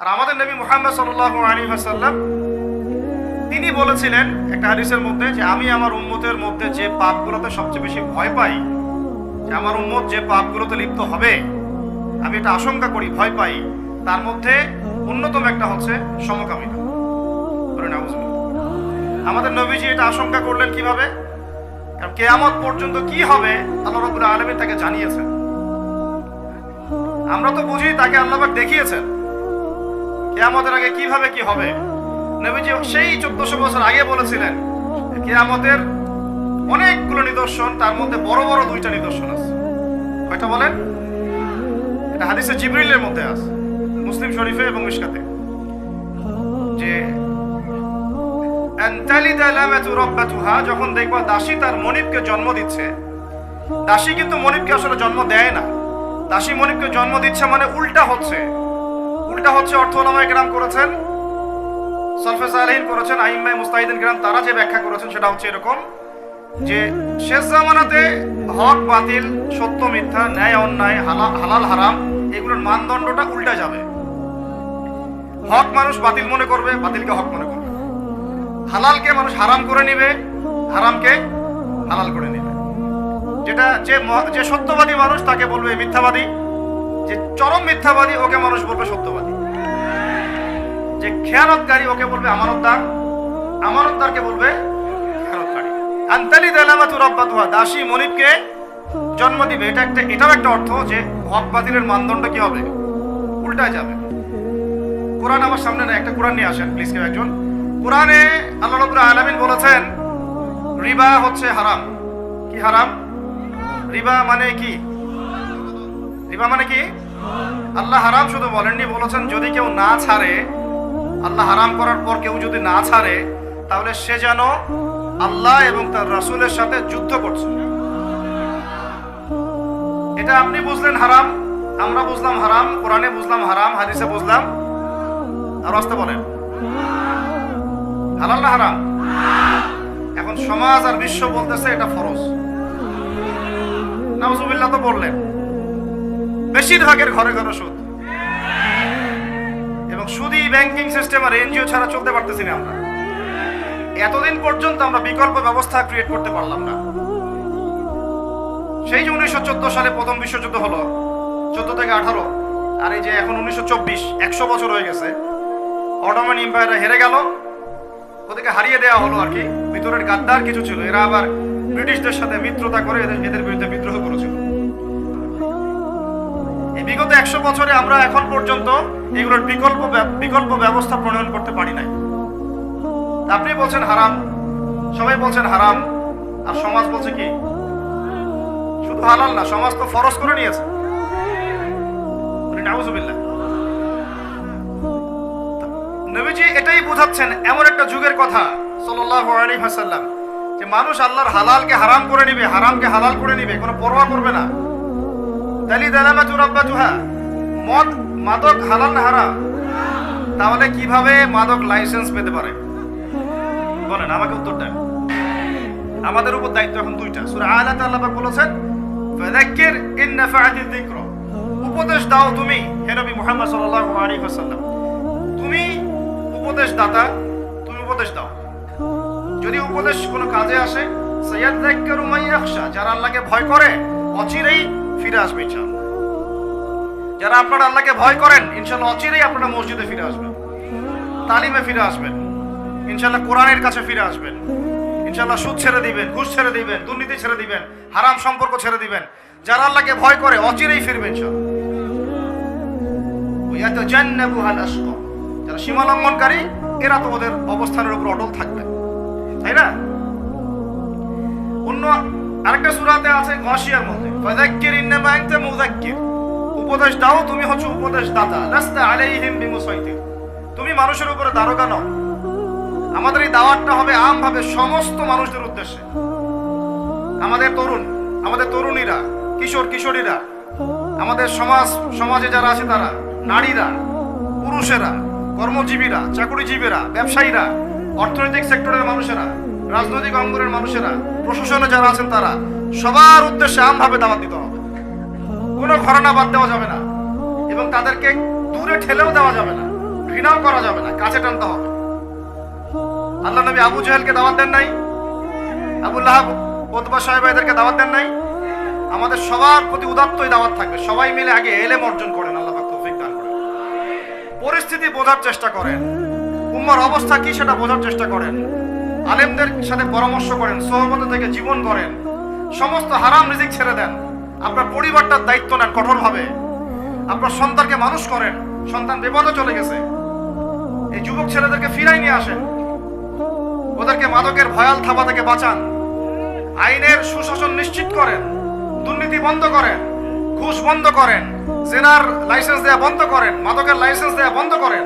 আর আমাদের নবী মুহাম্মদ সাল্লাল্লাহু আলাইহি ওয়াসাল্লাম, তিনি বলেছিলেন একটা হাদিসের মধ্যে যে আমি আমার উম্মতের মধ্যে যে পাপগুলোতে সবচেয়ে বেশি ভয় পাই, যে আমার উম্মত যে পাপগুলোতে লিপ্ত হবে, আমি এটা আশঙ্কা করি, ভয় পাই, তার মধ্যে অন্যতম একটা হচ্ছে সমকামিতা। আমাদের নবীজি এটা আশঙ্কা করলেন কীভাবে? কারণ কেয়ামত পর্যন্ত কি হবে, আল্লাহ রাব্বুল আলামিন তাকে জানিয়েছেন। আমরা তো বুঝি তাকে আল্লাহবাক দেখিয়েছেন। কেয়ামতের আগে কীভাবে কি হবে? নবীজি সেই চোদ্দশো বছর আগে বলেছিলেন, কেয়ামতের অনেকগুলো নিদর্শন, তার মধ্যে বড় বড় দুইটা নিদর্শন আছে। কয়টা বলেন? এটা হাদিসে জিবরিলের মধ্যে আছে, মুসলিম শরীফে এবং মিশকাতে। যে যখন দেখবা দাসী তার মনিবকে জন্ম দিচ্ছে। দাসী কিন্তু মনিবকে আসলে জন্ম দেয় না। দাসী মনিবকে জন্ম দিচ্ছে মানে উল্টা হচ্ছে। উল্টা হচ্ছে অর্থ ওলামায়ে কেরাম করেছেন, সলফে সালেহিন করেছেন আইম্মাই মুস্তাহিদিন গ্রাম তারা যে ব্যাখ্যা করেছেন সেটা হচ্ছে এরকম যে শেষ জামানাতে হক, বাতিল, সত্য, মিথ্যা, ন্যায়, অন্যায় হালাল, হারাম, এগুলোর মানদণ্ডটা উল্টা যাবে। হক মানুষ বাতিল মনে করবে, বাতিলকে হক মনে করবে। হালালকে মানুষ হারাম করে নিবে, হারামকে হালাল করে নিবে। যেটা যে যে সত্যবাদী মানুষ তাকে বলবে মিথ্যাবাদী যে চরম মিথ্যাবাদী ওকে মানুষ বলবে সত্যবাদী। যে খেয়ালতকারী ওকে বলবে আমানতদার, আমানতদারকে বলবে দাসী জন্ম দিবে। এটা একটা এটাও একটা অর্থ যে মানদণ্ড কি হবে? যাবে। আমার সামনে না একটা নিয়ে আসেন প্লিজ একজন। কোরআনে বলেছেন, রিবা হচ্ছে হারাম। কি হারাম? রিবা মানে কি? রিবা মানে কি? আল্লাহ হারাম শুধু বলেননি, বলেছেন যদি কেউ না ছাড়ে, আল্লাহ হারাম করার পর কেউ যদি না ছাড়ে, তাহলে সে যেন আল্লাহ এবং তার রাসূলের সাথে যুদ্ধ করছে। এটা আপনি বুঝলেন হারাম, আমরা বুঝলাম হারাম, কোরআনে বুঝলাম হারাম, হাদিসে বুঝলাম। আর আসতে বলেন, হালাল না হারাম? এখন সমাজ আর বিশ্ব বলতেছে এটা ফরজ। নাউজুবিল্লাহ তো বললেন। বেশিরভাগের ঘরে ঘরে সুদ। এবং সুদি ব্যাংকিং সিস্টেম আর এনজিও ছাড়া চলতে পারতেছি না আমরা। এতদিন পর্যন্ত আমরা বিকল্প ব্যবস্থা ক্রিয়েট করতে পারলাম না। সেই যে উনিশশো সালে প্রথম বিশ্বযুদ্ধ হলো, চোদ্দ থেকে আঠারো, আর এই যে এখন উনিশশো চব্বিশ, একশো বছর হয়ে গেছে। অটোমান এম্পায়াররা হেরে গেল, ওদেরকে হারিয়ে দেওয়া হলো আর কি। ভিতরের গাদ্দার কিছু ছিল, এরা আবার ব্রিটিশদের সাথে মিত্রতা করে এদের এদের বিরুদ্ধে বিদ্রোহ করেছিল। একশো বছরে আমরা এখন পর্যন্ত এগুলোর বিকল্প বিকল্প ব্যবস্থা প্রণয়ন করতে পারি নাই। আপনি বলছেন হারাম, সবাই বলছেন হারাম, আর সমাজ বলছে কি? শুধু হালাল না, সমাজ তো ফরজ করে নিয়েছে। নবীজি এটাই বোঝাচ্ছেন, এমন একটা যুগের কথা, সাল্লাল্লাহু আলাইহি ওয়াসাল্লাম, যে মানুষ আল্লাহর হালালকে হারাম করে নিবে, হারামকে হালাল করে নিবে, কোনো পরোয়া করবে না। তাহলে কীভাবে মাদক লাইসেন্স পেতে পারে? বলেন, আমাকে আমাদের উপর দায়িত্ব এখন দুইটা। সূরা আল্লাহ বলেছেন ইন যিকরা। উপদেশ দাও তুমি, হে নবী মুহাম্মদ সাল্লাল্লাহু আলাইহি ওয়াসাল্লাম। তুমি উপদেশ দাতা, তুমি উপদেশ দাও। যদি উপদেশ কোনো কাজে আসে মান ইয়াখশা, যারা আল্লাহকে ভয় করে, অচিরেই ফিরে আসবে যারা আপনারা আল্লাহকে ভয় করেন ইনশাল্লাহ অচিরেই আপনারা মসজিদে ফিরে আসবেন। তালিমে ফিরে আসবেন। ইনশাল্লাহ কোরআনের কাছে ফিরে আসবেন। ইনশাল্লাহ সুদ ছেড়ে দিবেন, ঘুষ ছেড়ে দিবেন, দুর্নীতি ছেড়ে দিবেন, হারাম সম্পর্ক ছেড়ে দিবেন। যারা আল্লাহকে ভয় করে, অচিরেই আশকা যারা সীমা লঙ্ঘনকারী, এরা তো ওদের অবস্থানের উপর অটল থাকবে। তাই না? অন্য আরেকটা সূরাতে আছে গাশিয়ার মধ্যে। ফাযাক্কির ইন্নামা আনতা মুযাক্কির। উপদেশ দাও তুমি হচ্ছে উপদেশ দাতা লাস্তা আলাইহিম বিমুসাইতির। তুমি মানুষের উপরে দারোগা নও। আমাদের এই দাওয়াতটা হবে আমভাবে সমস্ত মানুষদের উদ্দেশ্যে। আমাদের তরুণ, আমাদের তরুণীরা, কিশোর, কিশোরীরা, আমাদের সমাজ, সমাজে যারা আছে তারা, নারীরা, পুরুষেরা, কর্মজীবীরা, চাকরিজীবীরা, ব্যবসায়ীরা, অর্থনৈতিক সেক্টরের মানুষেরা রাজনৈতিক অঙ্গনের মানুষেরা, প্রশাসনে যারা আছেন তারা, সবার উদ্দেশ্যে আমভাবে দাওয়াত দিতে হবে। কোনো ঘটনা বাদ দেওয়া যাবে না এবং তাদেরকে দূরে ঠেলেও দেওয়া যাবে না, ঘৃণাও করা যাবে না, কাছে টানতে হবে। আল্লাহ নবী আবু জাহেলকে দাওয়াত দেন নাই? আবুল্লাহ ওতবা সাহেব এদেরকে দাওয়াত দেন নাই? আমাদের সবার প্রতি উদাত্তই দাওয়াত থাকবে। সবাই মিলে আগে এলেম অর্জন করেন, আল্লাহ তৌফিক দান করেন। পরিস্থিতি বোঝার চেষ্টা করেন। উম্মার অবস্থা কি সেটা বোঝার চেষ্টা করেন। আলেমদের সাথে পরামর্শ করেন সহমত থেকে জীবন করেন সমস্ত হারাম রিজিক ছেড়ে দেন। আপনার পরিবারটার দায়িত্ব নেন কঠোরভাবে। আপনার সন্তানকে মানুষ করেন, সন্তান বিপদে চলে গেছে। এই যুবক ছেলেদেরকে ফিরাই নিয়ে আসেন। ওদেরকে মাদকের ভয়াল থাবা থেকে বাঁচান। আইনের সুশাসন নিশ্চিত করেন। দুর্নীতি বন্ধ করেন। ঘুষ বন্ধ করেন। জেনার লাইসেন্স দেয়া বন্ধ করেন। মাদকের লাইসেন্স দেয়া বন্ধ করেন।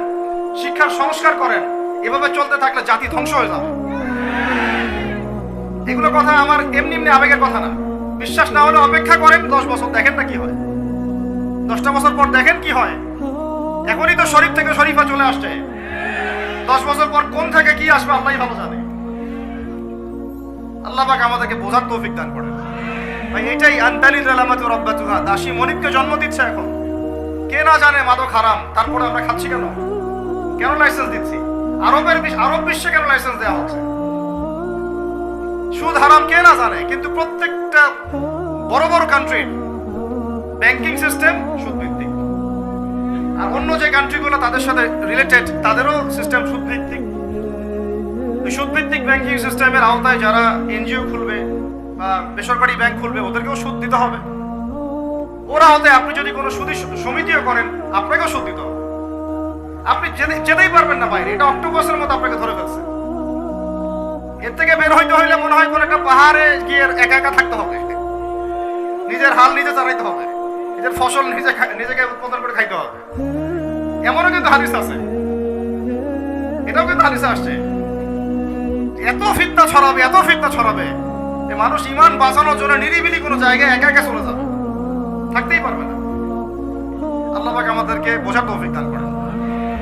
শিক্ষার সংস্কার করেন। এভাবে চলতে থাকলে জাতি ধ্বংস হয়ে যাবে। এগুলো কথা আমার এমনি এমনি আবেগের কথা না। বিশ্বাস না হলে অপেক্ষা করেন, দশ বছর দেখেন না কি হয়। দশটা বছর পর দেখেন কি হয়। এখনই তো শরীফ থেকে শরীফা চলে আসছে। দশ বছর পর কোন থেকে কি আসবে আল্লাহ ভালো জানে। আল্লাহ পাক আমাদেরকে বোঝার তৌফিক দান করেন। ভাই এটাই আন্তালিল আলামাতু রব্বাতুহা। দাসী মনিককে জন্ম দিচ্ছে এখন। কে না জানে মাদক হারাম, তারপরে আমরা খাচ্ছি কেন? কেন লাইসেন্স দিচ্ছি? আরবের আরব বিশ্বে কেন লাইসেন্স দেওয়া হচ্ছে? সুদ হারাম কে না জানে, কিন্তু প্রত্যেকটা বড় বড় কান্ট্রির ব্যাংকিং সিস্টেম সুদ ভিত্তিক আর অন্য যে কান্ট্রিগুলো তাদের সাথে রিলেটেড তাদেরও সিস্টেম সুদ ভিত্তিক সুদ ভিত্তিক ব্যাংকিং সিস্টেমের আওতায় যারা এনজিও খুলবে বা বেসরকারি ব্যাংক খুলবে, ওদেরকেও সুদ দিতে হবে। ওরা হতে আপনি যদি কোনো সুদি সমিতিও করেন, আপনাকেও সুদ দিতে হবে। আপনি যেতেই পারবেন না বাইরে, এটা অক্টোপাসের মতো আপনাকে ধরে ফেলছে। এর থেকে বের হইতে হইলে মনে হয় কোন একটা পাহাড়ে গিয়ে একা একা থাকতে হবে। নিজের হাল নিজে চালাইতে হবে। নিজের ফসল নিজে নিজেকে উৎপাদন করে খাইতে হবে। এমনও কিন্তু হাদিস আছে। এটাও কিন্তু হাদিসে আসছে। এত ফিতনা ছড়াবে, এত ফিতনা ছড়াবে যে মানুষ ইমান বাঁচানোর জন্য নিরিবিলি কোনো জায়গায় একা একা চলে যাবে। থাকতেই পারবে না। আল্লাহ আমাদেরকে বোঝার তৌফিক দান করেন।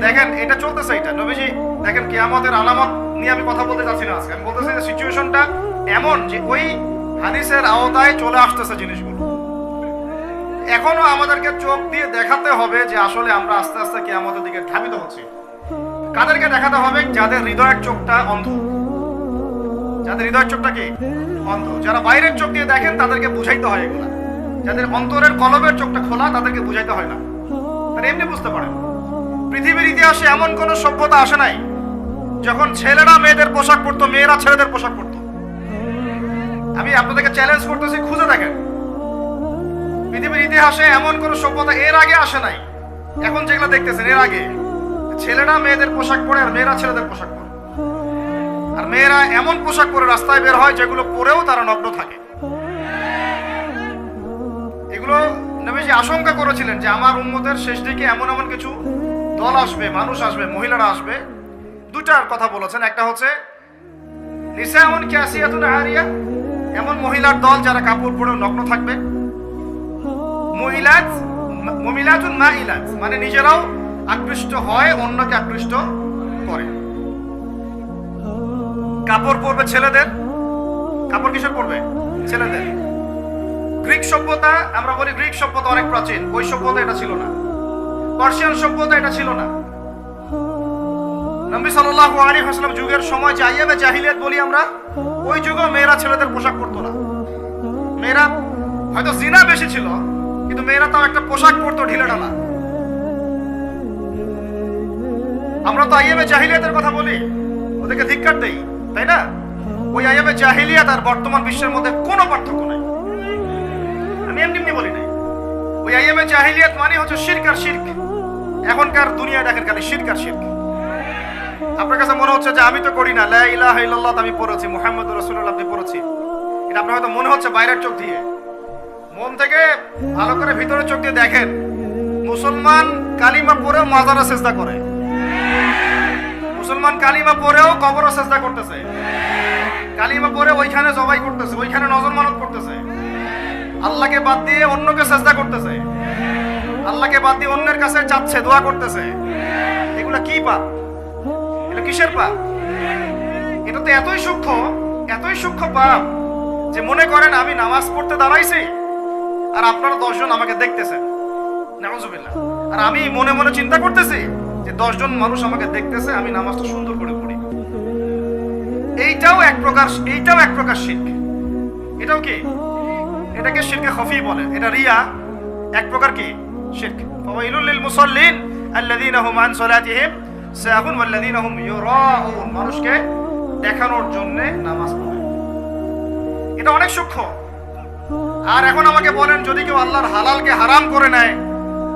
দেখেন, এটা চলতেছে এটা। নবীজি দেখেন, কিয়ামতের আলামত নিয়ে আমি কথা বলতে চাচ্ছি না আজকে। আমি বলতেছি যে সিচুয়েশনটা এমন যে ওই হাদিসের আওতায় চলে আসতেছে জিনিসগুলো। এখনও আমাদেরকে চোখ দিয়ে দেখাতে হবে যে আসলে আমরা আস্তে আস্তে কিয়ামতের দিকে ধাবিত হচ্ছি। কাদেরকে দেখাতে হবে? যাদের হৃদয়ের চোখটা অন্ধ। যাদের হৃদয়ের চোখটা কি? অন্ধ। যারা বাইরের চোখ দিয়ে দেখেন, তাদেরকে বুঝাইতে হয় এগুলা। যাদের অন্তরের কলবের চোখটা খোলা, তাদেরকে বুঝাইতে হয় না। তারা এমনি বুঝতে পারেন পৃথিবীর ইতিহাসে এমন কোন সভ্যতা আসে নাই যখন ছেলেরা মেয়েদের পোশাক পরতো, মেয়েরা ছেলেদের পোশাক পরতো। আমি আপনাদেরকে চ্যালেঞ্জ করতেছি, খুঁজে দেখেন। পৃথিবীর ইতিহাসে এমন কোন সভ্যতা এর আগে আসে নাই। এখন যেগুলো দেখতেছেন, এর আগে। ছেলেরা মেয়েদের পোশাক পরে আর মেয়েরা ছেলেদের পোশাক পরে। আর মেয়েরা এমন পোশাক পরে রাস্তায় বের হয় যেগুলো পরেও তারা নগ্ন থাকে। এগুলো নবীজি আশঙ্কা করেছিলেন যে আমার উম্মতের শেষ দিকে এমন এমন কিছু দল আসবে, মানুষ আসবে, মহিলারা আসবে। দুটার কথা বলেছেন, একটা হচ্ছে এমন মহিলার দল যারা কাপড় পরে নগ্ন থাকবে। মহিলাত মহিলাতুন মাইলাত মানে নিজেরাও আকৃষ্ট হয়, অন্যকে আকৃষ্ট করে। কাপড় পরবে ছেলেদের। কাপড় কিসের পরবে? ছেলেদের। গ্রিক সভ্যতা, আমরা বলি গ্রিক সভ্যতা অনেক প্রাচীন, ওই সভ্যতা এটা ছিল না। পার্সিয়ান সভ্যতা এটা ছিল না। নবী সাল্লাল্লাহু আলাইহি ওয়াসাল্লাম যুগের সময় যে আইয়ামে জাহিলিয়াত বলি আমরা, ওই যুগেও মেয়েরা ছেলেদের পোশাক পরতো না। মেয়েরা হয়তো জিনা বেশি ছিল, কিন্তু মেয়েরা তাও একটা পোশাক পরতো ঢিলে ঢালা আমরা তো আইয়ামে জাহিলিয়াতের কথা বলি, ওদেরকে ধিক্কার দেই, তাই না? ওই আইয়ামে জাহিলিয়াত আর বর্তমান বিশ্বের মধ্যে কোনো পার্থক্য নাই। আমি এমনি এমনি বলি নাই। ওই আইএমএ জাহিলিয়াত মানে হচ্ছে শিরক আর শিরক। এখনকার দুনিয়া দেখেন খালি শিরক আর শিরক আপনার কাছে মনে হচ্ছে যে আমি তো করি না, লা ইলাহা ইল্লাল্লাহ আমি পড়েছি মুহাম্মদ রাসূলুল্লাহ আপনি পড়েছি। এটা আপনার হয়তো মনে হচ্ছে বাইরের চোখ দিয়ে। মন থেকে ভালো করে ভিতরের চোখ দিয়ে দেখেন, মুসলমান কালিমা পড়েও মাজারা চেষ্টা করে। মুসলমান কালিমা পড়েও কবর চেষ্টা করতেছে। কালিমা পড়ে ওইখানে জবাই করতেছে, ওইখানে নজর মানত করতেছে। আল্লাহকে বাদ দিয়ে অন্যকে চেষ্টা করতেছে। আল্লাহকে বাদ দিয়ে অন্যের কাছে চাচ্ছে, দোয়া করতেছে। এগুলা কি পাপ? এটা কিসের পাপ? এটা তো এতই সূক্ষ্ম এতই সূক্ষ্ম পাপ যে মনে করেন আমি নামাজ পড়তে দাঁড়াইছি, আর আপনারা দশজন আমাকে দেখতেছেন। নাউজুবিল্লাহ। আর আমি মনে মনে চিন্তা করতেছি যে দশজন মানুষ আমাকে দেখতেছে, আমি নামাজটা সুন্দর করে পড়ি। এইটাও এক প্রকার, এইটাও এক প্রকার শির্ক। এটাও কি? এটাকে শিরকে খফি বলে। এটা রিয়া, এক প্রকার কি? শিরক। ফাওয়াইলুল লিল মুসাল্লিন আল্লাযীনা হুম আন সালাতিহিম সাহুন ওয়াল্লাযীনা হুম ইউরাউন। মানুষকে দেখানোর জন্য নামাজ এটা অনেক সূক্ষ্ম। আর এখন আমাকে বলেন, যদি কেউ আল্লাহর হালালকে হারাম করে নেয়,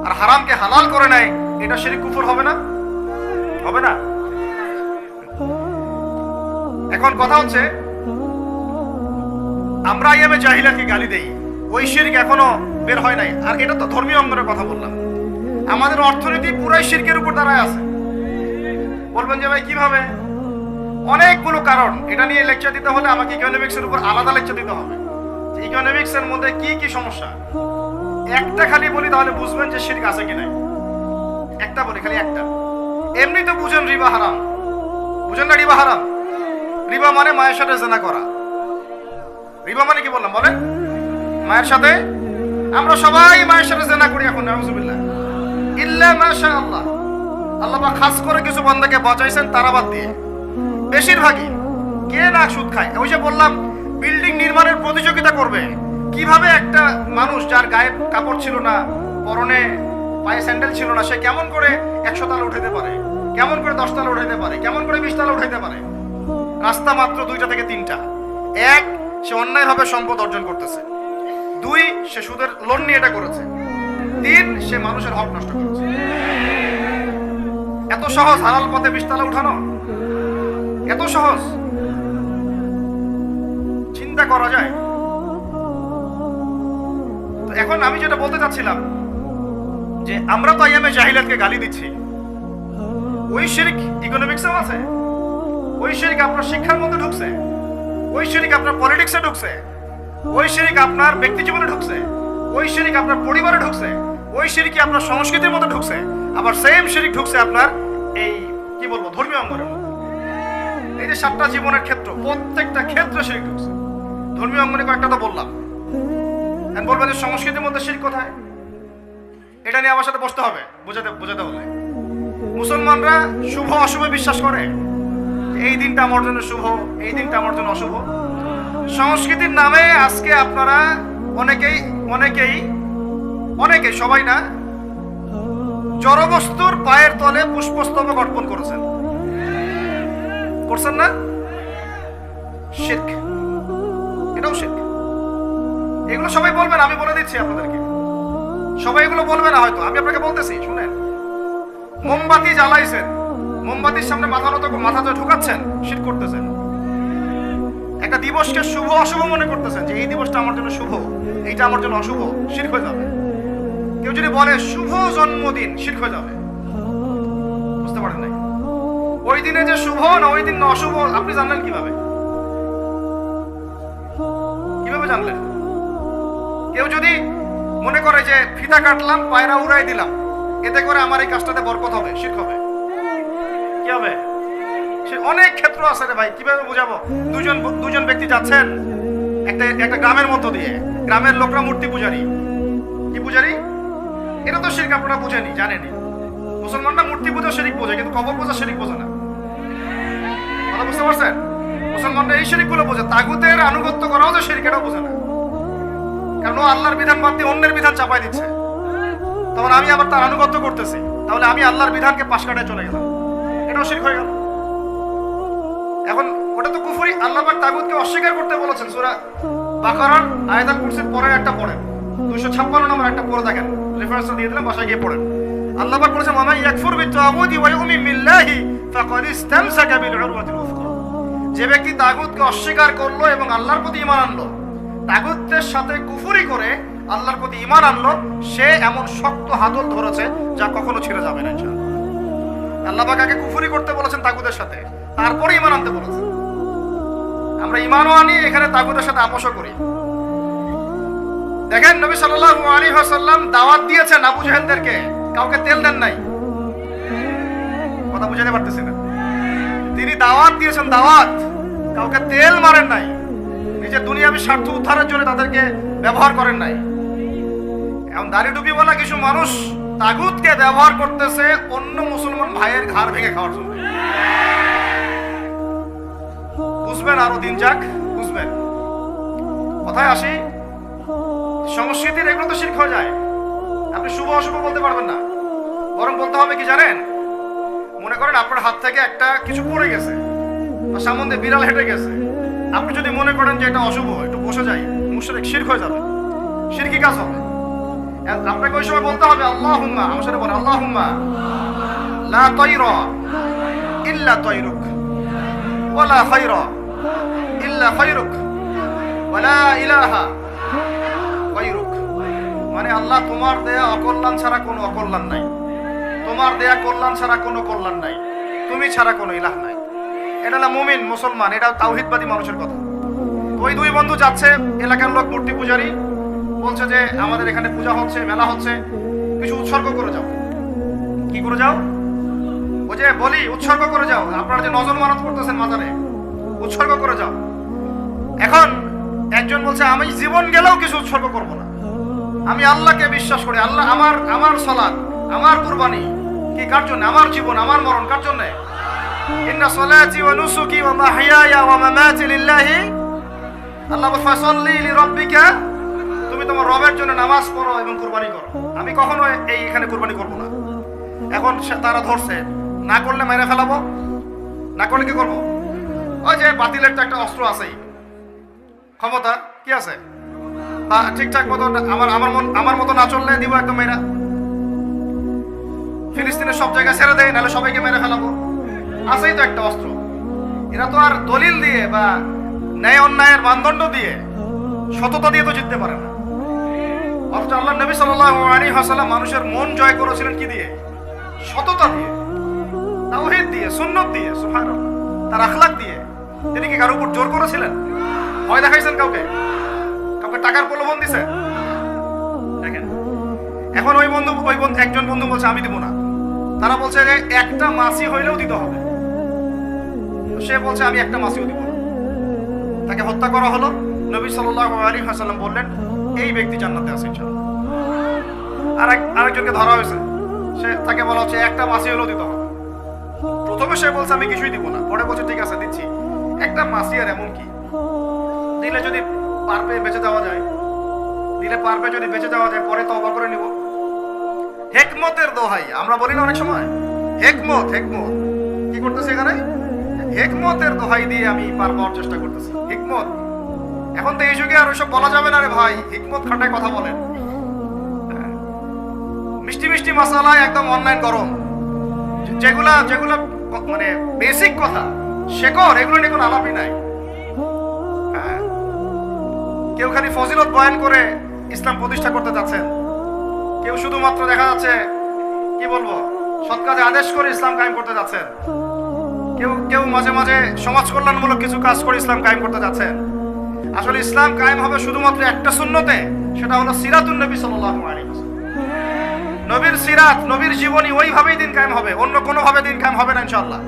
আর হারামকে হালাল করে নেয়, এটা শিরিক কুফর হবে না? হবে না? এখন কথা হচ্ছে, আমরা আইয়ামে জাহিলাতকে গালি দেই। শিরক এখনও বের হয় নাই। আর এটা তো ধর্মীয় অঙ্গনের কথা বললাম। আমাদের অর্থনীতি পুরাই শিরকের উপর দাঁড়ায় আছে। বলবেন যে ভাই, কীভাবে? অনেকগুলো কারণ। এটা নিয়ে লেকচার দিতে হলে আমাকে ইকোনমিক্স এর উপর আলাদা লেকচার দিতে হবে। ইকোনমিক্স এর মধ্যে কি কি সমস্যা? একটা খালি বলি, তাহলে বুঝবেন যে শিরক আছে কি নাই। একটা বলি, খালি একটা। এমনি তো বুঝেন রিবা হারাম। বুঝেন না রিবা হারাম? রিবা মানে মায়ের সাথে জেনা করা। রিবা মানে কি বললাম, বলেন? মায়ের সাথে আমরা সবাই মায়ের সাথে জেনা করি এখন ইল্লা মাশা আল্লাহ। আল্লাহ খাস করে কিছু বান্দাকে বাঁচাইছেন তারা বাদ দিয়ে। বেশিরভাগই কে না সুদ খায়? ওই যে বললাম, বিল্ডিং নির্মাণের প্রতিযোগিতা করবে। কীভাবে একটা মানুষ যার গায়ে কাপড় ছিল না, পরনে পায়ে স্যান্ডেল ছিল না, সে কেমন করে একশো তালা উঠাইতে পারে? কেমন করে দশ তালা উঠাইতে পারে? কেমন করে বিশ তালা উঠাইতে পারে? রাস্তা মাত্র দুইটা থেকে তিনটা। এক, সে অন্যায়ভাবে সম্পদ অর্জন করতেছে। দুই, সে সুদের লোন নিয়ে এটা করেছে। তিন, সে মানুষের হক নষ্ট করেছে। এত সহজ হালাল পথে বিশতলা উঠানো? এত সহজ? চিন্তা করা যায়। তো এখন আমি যেটা বলতে চাচ্ছিলাম, যে আমরা তো আইএমএ জাহিলাতকে গালি দিচ্ছি। ওই শিরিক ইকোনমিক্সেও আছে। ওই শিরিক আপনার শিক্ষার মধ্যে ঢুকছে। ওই শিরিক আপনার পলিটিক্সে ঢুকছে। ওই শিরিক আপনার ব্যক্তি জীবনে ঢুকছে ওই শিরিক আপনার পরিবারে ঢুকছে ওই শিরিক আপনার সংস্কৃতির মধ্যে ঢুকছে, আবার সেম শিরিক ঢুকছে আপনার এই, কি বলব, ধর্মীয় অঙ্গনের মধ্যে। এই যে সাতটা জীবনের ক্ষেত্র, প্রত্যেকটা ক্ষেত্রে শিরিক ঢুকছে। ধর্মীয় অঙ্গনে কয়েকটা তো বললাম। এখন বলবেন যে সংস্কৃতির মধ্যে শিরিক কোথায়? এটা নিয়ে আমার সাথে বসতে হবে, বোঝাতে বোঝাতে হলে। মুসলমানরা শুভ অশুভে বিশ্বাস করে। এই দিনটা আমার জন্য শুভ, এই দিনটা আমার জন্য অশুভ। সংস্কৃতির নামে আজকে আপনারা অনেকেই অনেকেই অনেকে সবাই না, জড়বস্তুর পায়ের তলে পুষ্পস্তবক অর্পণ করেছেন। করছেন না? শির্ক। এটাও শির্ক। এগুলো সবাই বলবেন, আমি বলে দিচ্ছি আপনাদেরকে। সবাই এগুলো বলবে না হয়তো, আমি আপনাকে বলতেছি, শুনেন। মোমবাতি জ্বালাইছেন, মোমবাতির সামনে মাথা নত, মাথা তো ঢুকাচ্ছেন শীত করতেছেন। একটা দিবসকে শুভ, অশুভ মনে করতেছেন যে এই দিবসটা আমার জন্য শুভ, এইটা আমার জন্য অশুভ শির হয়ে যাবে। কেউ যদি বলে শুভ জন্মদিন শির হয়ে যাবে। বুঝতে পারেন নাই? ওই দিনে যে শুভ না, ওই দিন না অশুভ, আপনি জানলেন কীভাবে? কীভাবে জানলেন? কেউ যদি মনে করে যে ফিতা কাটলাম, পায়রা উড়াই দিলাম, এতে করে আমার এই কাজটাতে বরকত হবে শিখ হবে। কি হবে? সে অনেক ক্ষেত্র আছে রে ভাই, কীভাবে বুঝাবো? দুজন দুজন ব্যক্তি যাচ্ছেন একটা একটা গ্রামের মধ্য দিয়ে। গ্রামের লোকরা মূর্তি পূজারি। কি পূজারি? এটা তো শিরক আপনারা বুঝেনি, জানেনি। মুসলমানরা মূর্তি পূজা, শিরিক বোঝে কিন্তু কবর পূজা, শিরিক বোঝে না। কথা বুঝতে পারছেন? মুসলমানরা এই শিরিকগুলো বোঝে, তাগুতের আনুগত্য করাও যে শিরিক, এটাও বোঝে না। কারণ ও আল্লাহর বিধান বাদ দিয়ে অন্যের বিধান চাপাই দিচ্ছে। তখন আমি আবার তার আনুগত্য করতেছি। তাহলে আমি আল্লাহর বিধানকে পাশ কাটায় চলে গেলাম। এটাও শিরক হয়ে গেল। আল্লাহ তাগুতকে অস্বীকার করতে বলেছেন আয়াতুল কুরসির পরের একটা পড়েন। 256 নম্বর একটা পড়ে দেখেন রেফারেন্স দিয়ে দিলাম, বাসায় গিয়ে পড়েন। আল্লাহ পাক বলেছেন ইয়াকফুর বিত-তাগুতি ওয়া ইউমিন বিল্লাহি ফাকাদ ইসতামসাকা বিল উরওয়াতিল যে ব্যক্তি তাগুতকে অস্বীকার করল এবং আল্লাহর প্রতি ঈমান আনলো, তাগুতের সাথে কুফরি করে আল্লাহর প্রতি ঈমান আনলো, সে এমন শক্ত হাতল ধরেছে যা কখনো ছেড়ে যাবে না, ইনশাআল্লাহ। আল্লাহ পাক আগে কুফরি করতে বলেছেন তাগুতের সাথে, তারপরে ঈমান আনতে বলেছেন। আমরা ঈমানও আনি, এখানে তাগুতের সাথে আপোষও করি। দেখেন নবী সাল্লাল্লাহু আলাইহি ওয়াসাল্লাম দাওয়াত দিয়েছেন আবু জাহেলদেরকে। কাউকে তেল দেন নাই। কথা বুঝাতে পারতেছি না। তিনি দাওয়াত দিয়েছেন, দাওয়াত। কাউকে তেল মারেন নাই। নিজের দুনিয়াবি স্বার্থ উদ্ধারের জন্য তাদেরকে ব্যবহার করেন নাই। এখন দাড়ি বলা কিছু মানুষ তাগুতকে ব্যবহার করতেছে অন্য মুসলমান ভাইয়ের ঘাড় ভেঙে খাওয়ার জন্য। বুঝবেন, আরও দিন যাক, বুঝবেন। কথায় আসি, সংস্কৃতির এগুলো তো শির্ক হয়ে যায়। আপনি শুভ অশুভ বলতে পারবেন না। বরং বলতে হবে কি জানেন? মনে করেন আপনার হাত থেকে একটা কিছু পড়ে গেছে, বা সামনে বিড়াল হেঁটে গেছে। আপনি যদি মনে করেন যে এটা অশুভ, একটু বসে যাই, মুশরিক শির্ক হয়ে যাবে। শিরকি কাজ হবে? আপনাকে ওই সময় বলতে হবে আল্লাহ হুম্মা আমার সাথে বলে আল্লাহ হুম্মা লা তৈর, ইল্লা তৈরুক ওয়ালা খৈর ইল্লা খৈরুক ওয়ালা ইলাহা গৈরুক মানে আল্লাহ, তোমার দেয়া অকল্যাণ ছাড়া কোনো অকল্যাণ নাই। তোমার দেয়া কল্যাণ ছাড়া কোনো কল্যাণ নাই। তুমি ছাড়া কোনো ইলাহ নাই। এটা হলো মুমিন, মুসলমান এটা তাওহিদবাদী মানুষের কথা। ওই দুই বন্ধু যাচ্ছে, এলাকার লোক, মূর্তি পূজারি। বলছে যে, আমাদের এখানে পূজা হচ্ছে, মেলা হচ্ছে, কিছু উৎসর্গ করে যাও। কি করে যাও? ও যে বলি, উৎসর্গ করে যাও। আপনারা যে নজর মানত করতেছেন মাজারে, উৎসর্গ করে যাও। এখন একজন বলছে, আমি জীবন গেলেও কিছু উৎসর্গ করব না। আমি আল্লাহকে বিশ্বাস করি, আল্লাহ আমার আমার সলাৎ আমার কুরবানি। কি, কার জন্য? আমার জীবন, আমার মরণ, কার জন্য? ইন্না সলাতি ওয়া নুসুকি ওয়া মাহইয়ায়া ওয়া মামাতি লিল্লাহি। আল্লাহ ফাসাল্লি লিরাব্বিকা। তুমি তোমার রবের জন্য নামাজ পড়ো এবং কুরবানি করো। আমি কখনো এই এখানে কুরবানি করব না। এখন সে- তারা ধরছে, না করলে মেরে ফেলাবো, না করলে কি করব? ওই যে বাতিলের তো একটা অস্ত্র আছেই। ক্ষমতা কি আছে? ঠিকঠাক মতো আমার আমার মন, আমার মতো না চললে দিব একদম মেয়েরা। ফিলিস্তিনের সব জায়গায় ছেড়ে দেয় নাহলে সবাইকে মেরে ফেলাবো। আছেই তো একটা অস্ত্র। এরা তো আর দলিল দিয়ে বা ন্যায় অন্যায়ের মানদণ্ড দিয়ে সততা দিয়ে তো জিততে পারে না। অথচ আল্লাহ নবী সাল্লাল্লাহু আলাইহি ওয়াসাল্লাম মানুষের মন জয় করেছিলেন কি দিয়ে? সততা দিয়ে। তাওহীদ দিয়ে, সুন্নত দিয়ে, সুবহানাল্লাহ। তার আখলাক দিয়ে। তিনি কি কারও উপর জোর করেছিলেন? ভয় দেখাইছেন কাউকে? কাউকে টাকার প্রলোভন দিছে? দেখেন, এখন ওই বন্ধু ওই বন্ধু, একজন বন্ধু বলছে, আমি দিব না। তারা বলছে যে একটা মাসি হইলেও দিতে হবে। সে বলছে, আমি একটা মাসিও দিব না। তাকে হত্যা করা হলো। নবী সাল্লাল্লাহু আলাইহি বললেন, এই ব্যক্তি জান্নাতে আছে ইনশাআল্লাহ। আর এক, আরেকজনকে ধরা হয়েছে। সে, তাকে বলা হচ্ছে, একটা মাসি হলেও দিতে হবে। প্রথমে সে বলছে, আমি কিছুই দিব না। পরে বলছে, ঠিক আছে, দিচ্ছি। একটা মাসি আর এমন কি? দিলে যদি পার পেয়ে বেঁচে যাওয়া যায়, দিলে পার পেয়ে যদি বেঁচে যাওয়া যায়, পরে তওবা করে নিব। হেকমতের দোহাই, আমরা বলি না অনেক সময়? হেকমত হেকমত। কি করতেছি এখানে? হেকমতের দোহাই দিয়ে আমি পার পাওয়ার চেষ্টা করতেছি। হিকমত। এখন তো এই যুগে আর ওইসব বলা যাবে না রে ভাই। হিকমত খাটায় কথা বলেন। হ্যাঁ। মিষ্টি মিষ্টি মশালায় একদম অনলাইন গরম। যেগুলা যেগুলা মানে বেসিক কথা শেকর এগুলো নিয়ে কোনো আলাপই নাই। কেউ খালি ফজিলত বয়ান করে ইসলাম প্রতিষ্ঠা করতে যাচ্ছেন। কেউ শুধুমাত্র দেখা যাচ্ছে, কি বলব, সৎ কাজে আদেশ করে ইসলাম কায়েম করতে যাচ্ছেন। কেউ কেউ মাঝে মাঝে সমাজ কল্যাণমূলক কিছু কাজ করে ইসলাম কায়েম করতে যাচ্ছেন। আসলে ইসলাম কায়েম হবে শুধুমাত্র একটা শূন্যতে সেটা হলো সিরাতুন নবী ওয়াসাল্লাম। নবীর সিরাত, নবীর জীবনী ওইভাবেই দিন কায়েম হবে, অন্য কোনোভাবে দিন কায়েম হবে না ইনশাআল্লাহ।